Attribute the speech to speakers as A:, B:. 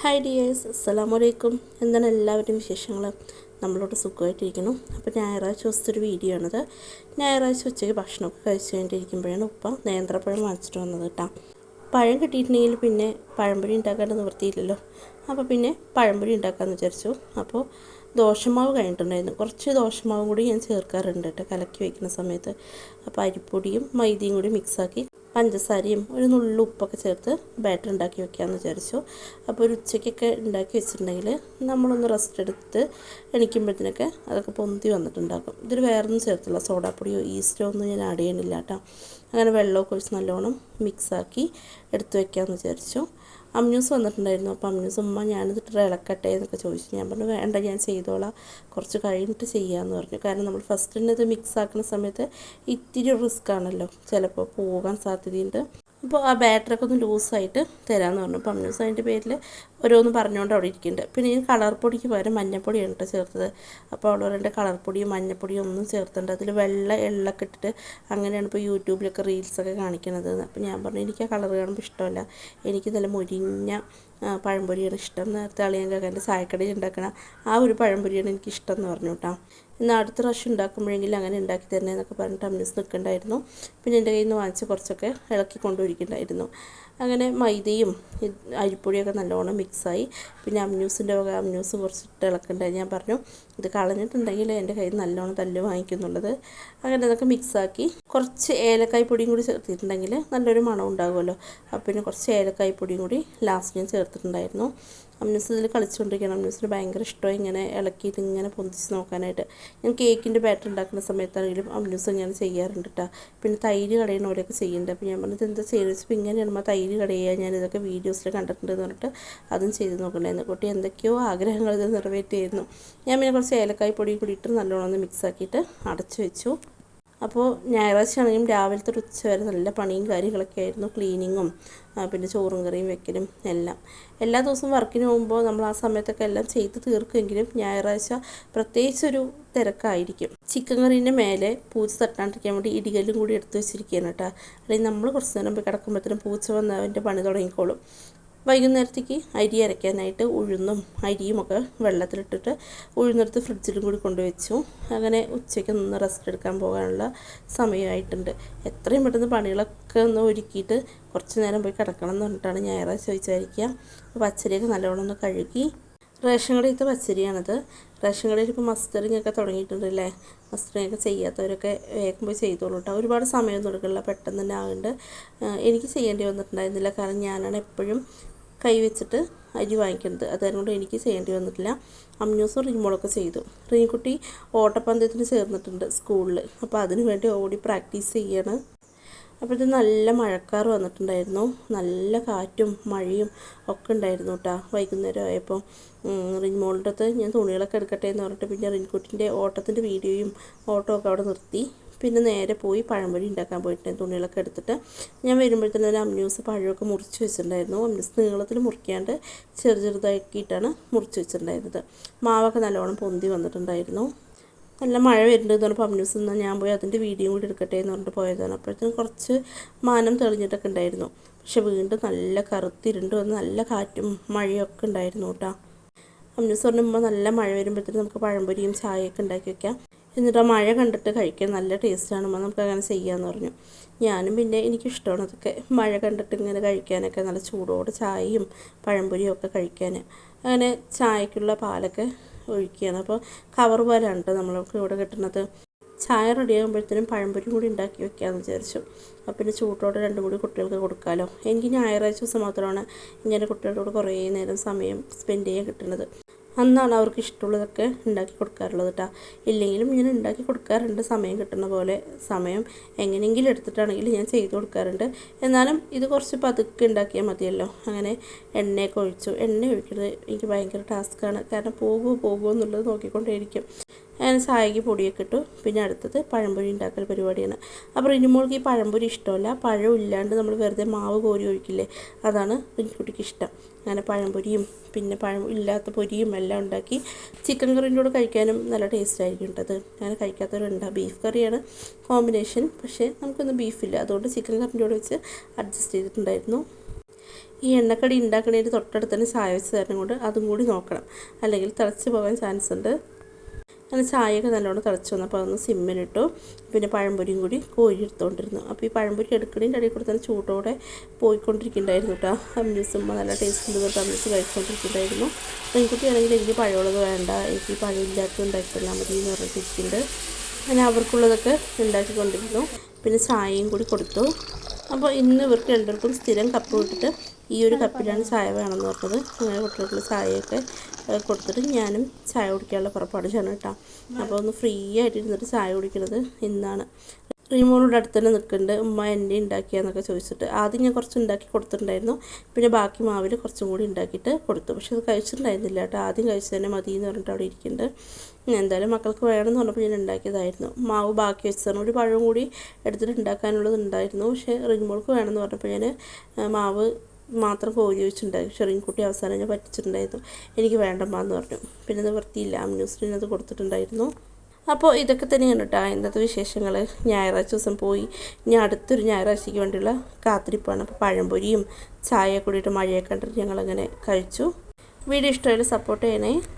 A: Hi dears അസ്സലാമു വലൈക്കും എന്താണ് എല്ലാവരുടെയും വിശേഷങ്ങൾ നമ്മളോട് സുഖമായിട്ടിരിക്കുന്നു. അപ്പോൾ ഞായറാഴ്ച ദിവസത്തെ ഒരു വീഡിയോ ആണത്. ഞായറാഴ്ച ഉച്ചയ്ക്ക് ഭക്ഷണമൊക്കെ കഴിച്ചു കഴിഞ്ഞിട്ടിരിക്കുമ്പോഴാണ് ഉപ്പ നേന്ത്രപ്പഴം വാങ്ങിച്ചിട്ട് വന്നത് കേട്ടോ പഴം കിട്ടിയിട്ടുണ്ടെങ്കിൽ പിന്നെ പഴംപൊരി ഉണ്ടാക്കാണ്ട് നിവൃത്തിയില്ലല്ലോ. അപ്പോൾ പിന്നെ പഴംപൊരി ഉണ്ടാക്കാമെന്ന് വിചാരിച്ചു. അപ്പോൾ ദോശമാവ് കഴിഞ്ഞിട്ടുണ്ടായിരുന്നു. കുറച്ച് ദോശമാവും കൂടി ഞാൻ ചേർക്കാറുണ്ട് കേട്ടോ കലക്കി വയ്ക്കുന്ന സമയത്ത്. അപ്പോൾ അരിപ്പൊടിയും മൈദയും കൂടി മിക്സാക്കി പഞ്ചസാരയും ഒരു നുള്ളു ഉപ്പൊക്കെ ചേർത്ത് ബാറ്റർ ഉണ്ടാക്കി വെക്കാമെന്ന് വിചാരിച്ചു. അപ്പോൾ ഒരു ഉച്ചയ്ക്കൊക്കെ ഉണ്ടാക്കി വെച്ചിട്ടുണ്ടെങ്കിൽ നമ്മളൊന്ന് റെസ്റ്റ് എടുത്ത് എണിക്കുമ്പോഴത്തേനൊക്കെ അതൊക്കെ പൊന്തി വന്നിട്ടുണ്ടാകും ഇതിൽ വേറൊന്നും ചേർത്തില്ല. സോഡാപ്പൊടിയോ ഈസ്റ്റോ ഒന്നും ഞാൻ ആഡ് ചെയ്യണില്ല കേട്ടോ അങ്ങനെ വെള്ളമൊക്കെ ഒഴിച്ച് നല്ലോണം മിക്സാക്കി എടുത്ത് വെക്കാമെന്ന് വിചാരിച്ചു. അമ്യൂസ് വന്നിട്ടുണ്ടായിരുന്നു. അപ്പോൾ അമ്മ്യൂസ് ഉമ്മ ഞാനിതിട്ട് ഇളക്കട്ടെ എന്നൊക്കെ ചോദിച്ചു. ഞാൻ പറഞ്ഞു വേണ്ട ഞാൻ ചെയ്തോളാം. കുറച്ച് കഴിഞ്ഞിട്ട് ചെയ്യാമെന്ന് പറഞ്ഞു. കാരണം നമ്മൾ ഫസ്റ്റ് തന്നെ ഇത് മിക്സ് ആക്കുന്ന സമയത്ത് ഇത്തിരി റിസ്ക് ആണല്ലോ. ചിലപ്പോൾ പോകാൻ സാധ്യതയുണ്ട്. അപ്പോൾ ആ ബാറ്ററൊക്കെ ഒന്ന് ലൂസായിട്ട് തരാമെന്ന് പറഞ്ഞു. അപ്പം അമ്യൂസ് അതിന്റെ പേരിൽ ഓരോന്ന് പറഞ്ഞുകൊണ്ട് അവിടെ ഇരിക്കുന്നുണ്ട്. പിന്നെ ഈ കളർ പൊടിക്ക് പകരം മഞ്ഞപ്പൊടിയാണ് കേട്ടോ ചേർത്തത്. അപ്പോൾ അവിടെ രണ്ട് കളർ പൊടിയും മഞ്ഞപ്പൊടിയും ഒന്നും ചേർത്തിട്ടുണ്ട്. അതിൽ വെള്ള എള്ളൊക്കെ ഇട്ടിട്ട് അങ്ങനെയാണ് ഇപ്പോൾ യൂട്യൂബിലൊക്കെ റീൽസൊക്കെ കാണിക്കുന്നത് അപ്പോൾ ഞാൻ പറഞ്ഞു എനിക്ക് ആ കളർ കാണുമ്പോൾ ഇഷ്ടമല്ല. എനിക്ക് നല്ല മുരിഞ്ഞ പഴംപൊരിയാണ് ഇഷ്ടം. നേരത്തെ അളിയൻ കാക്കാന്റെ ചായക്കടയിൽ ഉണ്ടാക്കണ ആ ഒരു പഴംപൊരിയാണ് എനിക്ക് ഇഷ്ടം എന്ന് പറഞ്ഞു കേട്ടോ. എന്നാൽ അടുത്ത പ്രാവശ്യം ഉണ്ടാക്കുമ്പോഴെങ്കിലും അങ്ങനെ ഉണ്ടാക്കി തരണേ എന്നൊക്കെ പറഞ്ഞിട്ട് അമ്യൂസ് നിൽക്കണ്ടായിരുന്നു. പിന്നെ എന്റെ കയ്യിൽ നിന്ന് വാങ്ങിച്ച് കുറച്ചൊക്കെ ഇളക്കി കൊണ്ടുപോയിരിക്കണ്ടായിരുന്നു. അങ്ങനെ മൈദയും അരിപ്പൊടിയൊക്കെ നല്ലോണം മിക്സായി. പിന്നെ അമ്യൂസിന്റെ വക അമ്യൂസ് കുറച്ചിട്ട് ഇളക്കണ്ടായി. ഞാൻ പറഞ്ഞു ഇത് കളഞ്ഞിട്ടുണ്ടെങ്കിൽ എന്റെ കയ്യിൽ നല്ലോണം തല്ല് വാങ്ങിക്കുന്നുള്ളത്. അങ്ങനെ ഇതൊക്കെ മിക്സാക്കി കുറച്ച് ഏലക്കായ് പൊടിയും കൂടി ചേർത്തിട്ടുണ്ടെങ്കിൽ നല്ലൊരു മണം ഉണ്ടാകുമല്ലോ. അപ്പോൾ പിന്നെ കുറച്ച് ഏലക്കായ് പൊടിയും കൂടി ലാസ്റ്റ് ഞാൻ ചേർത്തിട്ടുണ്ടായിരുന്നു. അമ്യൂസ് ഇതിൽ കളിച്ചുകൊണ്ടിരിക്കുകയാണ് അമ്മസിന് ഭയങ്കര ഇഷ്ടമായി ഇങ്ങനെ ഇളക്കിയിട്ട് ഇങ്ങനെ പൊന്തിച്ച് നോക്കാനായിട്ട്. ഞാൻ കേക്കിന്റെ ബാറ്റർ ഉണ്ടാക്കുന്ന സമയത്താണെങ്കിലും അമ്മസ് ഇങ്ങനെ ചെയ്യാറുണ്ട് കേട്ടോ പിന്നെ തൈര് കടയണ പോലെയൊക്കെ ചെയ്യുന്നുണ്ട്. അപ്പോൾ ഞാൻ പറഞ്ഞത് എന്താ ചെയ്യുന്നത് വെച്ചപ്പോൾ ഇങ്ങനെയാണ് തൈര് കടയുക. ഞാൻ ഇതൊക്കെ വീഡിയോസിൽ കണ്ടിട്ടുണ്ടെന്ന് പറഞ്ഞിട്ട് അതും ചെയ്ത് നോക്കണ്ടായിരുന്നു കുട്ടി എന്തൊക്കെയോ ആഗ്രഹങ്ങൾ ഇത് നിറവേറ്റിയായിരുന്നു. ഞാൻ പിന്നെ കുറച്ച് ഏലക്കായ് പൊടി കൂടി ഇട്ട് നല്ലോണം ഒന്ന് മിക്സ് ആക്കിയിട്ട് അടച്ചു വെച്ചു. അപ്പോൾ ഞായറാഴ്ച ആണെങ്കിലും രാവിലത്തെ ഒരു ഉച്ച വരെ നല്ല പണിയും കാര്യങ്ങളൊക്കെ ആയിരുന്നു. ക്ലീനിങ്ങും പിന്നെ ചോറും കറിയും വെക്കലും എല്ലാം. എല്ലാ ദിവസവും വർക്കിന് പോകുമ്പോൾ നമ്മൾ ആ സമയത്തൊക്കെ എല്ലാം ചെയ്ത് തീർക്കുമെങ്കിലും ഞായറാഴ്ച പ്രത്യേകിച്ചൊരു തിരക്കായിരിക്കും. ചിക്കൻ കറീന്റെ മേലെ പൂച്ച തട്ടാണ്ടിരിക്കാൻ വേണ്ടി ഇടികല്ലും കൂടി എടുത്ത് വെച്ചിരിക്കുകയാണ് കേട്ടോ. അല്ലെങ്കിൽ നമ്മൾ കുറച്ച് നേരം പോയി കിടക്കുമ്പോഴത്തേനും പൂച്ച വന്ന് അവന്റെ പണി തുടങ്ങിക്കോളും. വൈകുന്നേരത്തേക്ക് അരി അരയ്ക്കാനായിട്ട് ഉഴുന്നും അരിയും ഒക്കെ വെള്ളത്തിലിട്ടിട്ട് ഉഴുന്നെടുത്ത് ഫ്രിഡ്ജിലും കൂടി കൊണ്ടുവച്ചു. അങ്ങനെ ഉച്ചയ്ക്ക് നിന്ന് റെസ്റ്റ് എടുക്കാൻ പോകാനുള്ള സമയമായിട്ടുണ്ട്. എത്രയും പെട്ടെന്ന് പണികളൊക്കെ ഒന്ന് ഒരുക്കിയിട്ട് കുറച്ച് നേരം പോയി കിടക്കണം എന്ന് പറഞ്ഞിട്ടാണ് ഞായറാഴ്ച ചോദിച്ചായിരിക്കുക പച്ചരിയൊക്കെ നല്ലോണം ഒന്ന് കഴുകി. റേഷൻ കടയിലത്തെ പച്ചരിയാണത്. റേഷൻ കടയിൽ ഇപ്പോൾ മസ്റ്ററിങ് ഒക്കെ തുടങ്ങിയിട്ടുണ്ടല്ലേ? മസ്റ്ററിങ് ഒക്കെ ചെയ്യാത്തവരൊക്കെ വേഗം പോയി ചെയ്തോളൂ കേട്ടോ ഒരുപാട് സമയം എടുക്കില്ല. പെട്ടെന്ന് തന്നെ ആകുന്നുണ്ട് എനിക്ക് ചെയ്യേണ്ടി വന്നിട്ടുണ്ടായിരുന്നില്ല. കാരണം ഞാനാണ് എപ്പോഴും കൈ വെച്ചിട്ട് അരി വാങ്ങിക്കുന്നത് കൊണ്ട് എനിക്ക് ചെയ്യേണ്ടി വന്നിട്ടില്ല. അമ്മ്യൂസും റിമോളൊക്കെ ചെയ്തു. റീൻകുട്ടി ഓട്ടപ്പന്തയത്തിന് ചേർന്നിട്ടുണ്ട് സ്കൂളിൽ അപ്പോൾ അതിനു വേണ്ടി ഓടി പ്രാക്ടീസ് ചെയ്യാണ്. അപ്പോഴത്തെ നല്ല മഴക്കാർ വന്നിട്ടുണ്ടായിരുന്നു. നല്ല കാറ്റും മഴയും ഒക്കെ ഉണ്ടായിരുന്നു കേട്ടോ വൈകുന്നേരം ആയപ്പോൾ റിൻമോളിന്റെ അടുത്ത് ഞാൻ തുണികളൊക്കെ എടുക്കട്ടെ എന്ന് പറഞ്ഞിട്ട് പിന്നെ റിൻകുട്ടിന്റെ ഓട്ടത്തിന്റെ വീഡിയോയും ഓട്ടമൊക്കെ അവിടെ നിർത്തി. പിന്നെ നേരെ പോയി പഴംപൊരി ഉണ്ടാക്കാൻ പോയിട്ട് തുണികളൊക്കെ എടുത്തിട്ട് ഞാൻ വരുമ്പോഴത്തേനും ഒരു അമ്യൂസ് പഴമൊക്കെ മുറിച്ച് വെച്ചിട്ടുണ്ടായിരുന്നു. അമ്യൂസ് നീളത്തിൽ മുറിക്കാണ്ട് ചെറു ചെറുതാക്കിയിട്ടാണ് മുറിച്ച് വെച്ചിട്ടുണ്ടായിരുന്നത്. മാവൊക്കെ നല്ലോണം പൊന്തി വന്നിട്ടുണ്ടായിരുന്നു. നല്ല മഴ വരുന്നുണ്ട് പറഞ്ഞപ്പോൾ അമ്യൂസ് നിന്നാൽ ഞാൻ പോയി അതിന്റെ വീഡിയോ കൂടി എടുക്കട്ടെ എന്ന് പറഞ്ഞിട്ട് പോയതാണ്. അപ്പോഴത്തേനും കുറച്ച് മാനം തെളിഞ്ഞിട്ടൊക്കെ ഉണ്ടായിരുന്നു. പക്ഷെ വീണ്ടും നല്ല കറുത്തിരുണ്ട് വന്ന് നല്ല കാറ്റും മഴയൊക്കെ ഉണ്ടായിരുന്നു കേട്ടോ. അമ്യൂസ് പറഞ്ഞുമ്പോൾ നല്ല മഴ വരുമ്പോഴത്തേനും നമുക്ക് പഴംപൊരിയും ചായയൊക്കെ ഉണ്ടാക്കി വെക്കാം. എന്നിട്ട് ആ മഴ കണ്ടിട്ട് കഴിക്കാൻ നല്ല ടേസ്റ്റാണ്. നമുക്ക് അങ്ങനെ ചെയ്യാമെന്ന് പറഞ്ഞു. ഞാനും പിന്നെ എനിക്കിഷ്ടമാണ് അതൊക്കെ. മഴ കണ്ടിട്ട് ഇങ്ങനെ കഴിക്കാനൊക്കെ നല്ല ചൂടോടെ ചായയും പഴംപൊരിയും ഒക്കെ കഴിക്കാൻ അങ്ങനെ ചായക്കുള്ള പാലൊക്കെ ഒഴിക്കുകയാണ്. അപ്പോൾ കവർ പാലാണ് കേട്ടോ നമ്മൾക്ക് ഇവിടെ കിട്ടുന്നത്. ചായ റെഡി ആകുമ്പോഴത്തേനും പഴംപൊരി കൂടി ഉണ്ടാക്കി വെക്കാമെന്ന് വിചാരിച്ചു. അപ്പം പിന്നെ ചൂട്ടോടെ രണ്ടും കൂടി കുട്ടികൾക്ക് കൊടുക്കാമല്ലോ എനിക്ക് ഞായറാഴ്ച ദിവസം മാത്രമാണ് ഇങ്ങനെ കുട്ടികളോട് കുറേ നേരം സമയം സ്പെൻഡ് ചെയ്യാൻ കിട്ടുന്നത്. അന്നാണ് അവർക്ക് ഇഷ്ടമുള്ളതൊക്കെ ഉണ്ടാക്കി കൊടുക്കാറുള്ളത് കേട്ടോ ഇല്ലെങ്കിലും ഞാൻ ഉണ്ടാക്കി കൊടുക്കാറുണ്ട്. സമയം കിട്ടുന്ന പോലെ സമയം എങ്ങനെയെങ്കിലും എടുത്തിട്ടാണെങ്കിലും ഞാൻ ചെയ്ത് കൊടുക്കാറുണ്ട്. എന്നാലും ഇത് കുറച്ച് പതുക്കെ ഉണ്ടാക്കിയാൽ മതിയല്ലോ. അങ്ങനെ എണ്ണയൊക്കെ ഒഴിച്ചു. എണ്ണ ഒഴിക്കുന്നത് എനിക്ക് ഭയങ്കര ടാസ്ക്കാണ്. കാരണം പോകുമോ പോകുമോ എന്നുള്ളത് നോക്കിക്കൊണ്ടേയിരിക്കും. അങ്ങനെ സായകി പൊടിയൊക്കെ ഇട്ടു. പിന്നെ അടുത്തത് പഴംപൊരി ഉണ്ടാക്കൽ പരിപാടിയാണ്. അപ്പോൾ റിനുമോൾക്ക് ഈ പഴംപൊരി ഇഷ്ടമല്ല. പഴം ഇല്ലാണ്ട് നമ്മൾ വെറുതെ മാവ് കോരി ഒഴിക്കില്ലേ? അതാണ് റിനിക്കുട്ടിക്ക് ഇഷ്ടം. അങ്ങനെ പഴംപൊരിയും പിന്നെ പഴം ഇല്ലാത്ത പൊരിയും എല്ലാം ഉണ്ടാക്കി ചിക്കൻ കറിന്റെ കൂടെ കഴിക്കാനും നല്ല ടേസ്റ്റ് ആയിരിക്കും കേട്ടത് അങ്ങനെ കഴിക്കാത്തവരുണ്ട്. ബീഫ് കറിയാണ് കോമ്പിനേഷൻ. പക്ഷേ നമുക്കൊന്നും ബീഫില്ല അതുകൊണ്ട് ചിക്കൻ കറിന്റെ കൂടെ വെച്ച് അഡ്ജസ്റ്റ് ചെയ്തിട്ടുണ്ടായിരുന്നു. ഈ എണ്ണക്കടി ഉണ്ടാക്കണേന്റെ തൊട്ടടുത്ത് തന്നെ ചായ വെച്ച് തരണം കൊണ്ട് അതും കൂടി നോക്കണം. അല്ലെങ്കിൽ തിളച്ച് പോകാൻ ചാൻസ് ഉണ്ട്. അങ്ങനെ ചായയൊക്കെ നല്ലോണം തിളച്ച് വന്നപ്പോൾ അതൊന്ന് സിമ്മിലിട്ടു. പിന്നെ പഴംപൊരിയും കൂടി കോരി എടുത്തുകൊണ്ടിരുന്നു അപ്പോൾ ഈ പഴംപൊരി എടുക്കണേന്റെ ഇടയിൽ കൂടെ തന്നെ ചൂടോടെ പോയിക്കൊണ്ടിരിക്കുന്നുണ്ടായിരുന്നു കേട്ടോ. അമ്യൂസും നല്ല ടേസ്റ്റ് ഉണ്ട് തൊട്ട് അമ്യൂസ് കഴിച്ചുകൊണ്ടിരിക്കുന്നുണ്ടായിരുന്നു പെൺകുട്ടിയാണെങ്കിൽ എനിക്ക് പഴമുള്ളത് വേണ്ട. എനിക്ക് പഴമില്ലാത്തത് ഉണ്ടാക്കിത്തന്നാൽ മതി എന്ന് പറഞ്ഞിട്ടിരിക്കുന്നുണ്ട്. അങ്ങനെ അവർക്കുള്ളതൊക്കെ ഉണ്ടാക്കിക്കൊണ്ടിരുന്നു. പിന്നെ ചായയും കൂടി കൊടുത്തു. അപ്പോൾ ഇന്ന് ഇവർക്ക് രണ്ടുപേർക്കും സ്ഥിരം കപ്പ് വിട്ടിട്ട് ഈ ഒരു കപ്പിലാണ് ചായ വേണമെന്ന് പറഞ്ഞത്. അങ്ങനെ കുട്ടികൾക്ക് ചായയൊക്കെ കൊടുത്തിട്ട് ഞാനും ചായ കുടിക്കാനുള്ള പുറപ്പാട് ചെയ്യണം കേട്ടോ. അപ്പോൾ ഒന്ന് ഫ്രീ ആയിട്ട് ഇരുന്നിട്ട് ചായ കുടിക്കുന്നത് ഇന്നാണ്. റിമോളുടെ അടുത്ത് തന്നെ നിൽക്കുന്നുണ്ട്. ഉമ്മ എന്റെ ഉണ്ടാക്കിയാന്നൊക്കെ ചോദിച്ചിട്ട്. ആദ്യം ഞാൻ കുറച്ച് ഉണ്ടാക്കി കൊടുത്തിട്ടുണ്ടായിരുന്നു. പിന്നെ ബാക്കി മാവിൽ കുറച്ചും കൂടി ഉണ്ടാക്കിയിട്ട് കൊടുത്തു. പക്ഷെ അത് കഴിച്ചിട്ടുണ്ടായിരുന്നില്ല കേട്ടോ. ആദ്യം കഴിച്ചു തന്നെ മതി എന്ന് പറഞ്ഞിട്ട് അവിടെ ഇരിക്കുന്നുണ്ട്. എന്തായാലും മക്കൾക്ക് വേണമെന്ന് പറഞ്ഞപ്പോൾ ഞാൻ ഉണ്ടാക്കിയതായിരുന്നു. മാവ് ബാക്കി വെച്ചതാണ്. ഒരു പഴവും കൂടി എടുത്തിട്ട് ഉണ്ടാക്കാനുള്ളത് ഉണ്ടായിരുന്നു. പക്ഷേ റിമോൾക്ക് വേണമെന്ന് പറഞ്ഞപ്പോൾ ഞാൻ മാവ് മാത്രം കോരി വെച്ചിട്ടുണ്ടായി. ചെറിയൻകുട്ടി അവസാനം ഞാൻ പറ്റിച്ചിട്ടുണ്ടായിരുന്നു. എനിക്ക് വേണ്ടമ്മാന്ന് പറഞ്ഞു. പിന്നെ അത് വൃത്തിയില്ല. അമ്യൂസിന് അത് കൊടുത്തിട്ടുണ്ടായിരുന്നു. അപ്പോൾ ഇതൊക്കെ തന്നെയാണ് കേട്ടോ ഇന്നത്തെ വിശേഷങ്ങൾ. ഞായറാഴ്ച ദിവസം പോയി. ഇനി അടുത്തൊരു ഞായറാഴ്ചയ്ക്ക് വേണ്ടിയുള്ള കാത്തിരിപ്പാണ്. അപ്പോൾ പഴംപൊരിയും ചായ കൂടിയിട്ട് മഴയൊക്കെ കണ്ടിട്ട് ഞങ്ങളങ്ങനെ കഴിച്ചു. വീഡിയോ ഇഷ്ടമായാലും സപ്പോർട്ട് ചെയ്യണേ.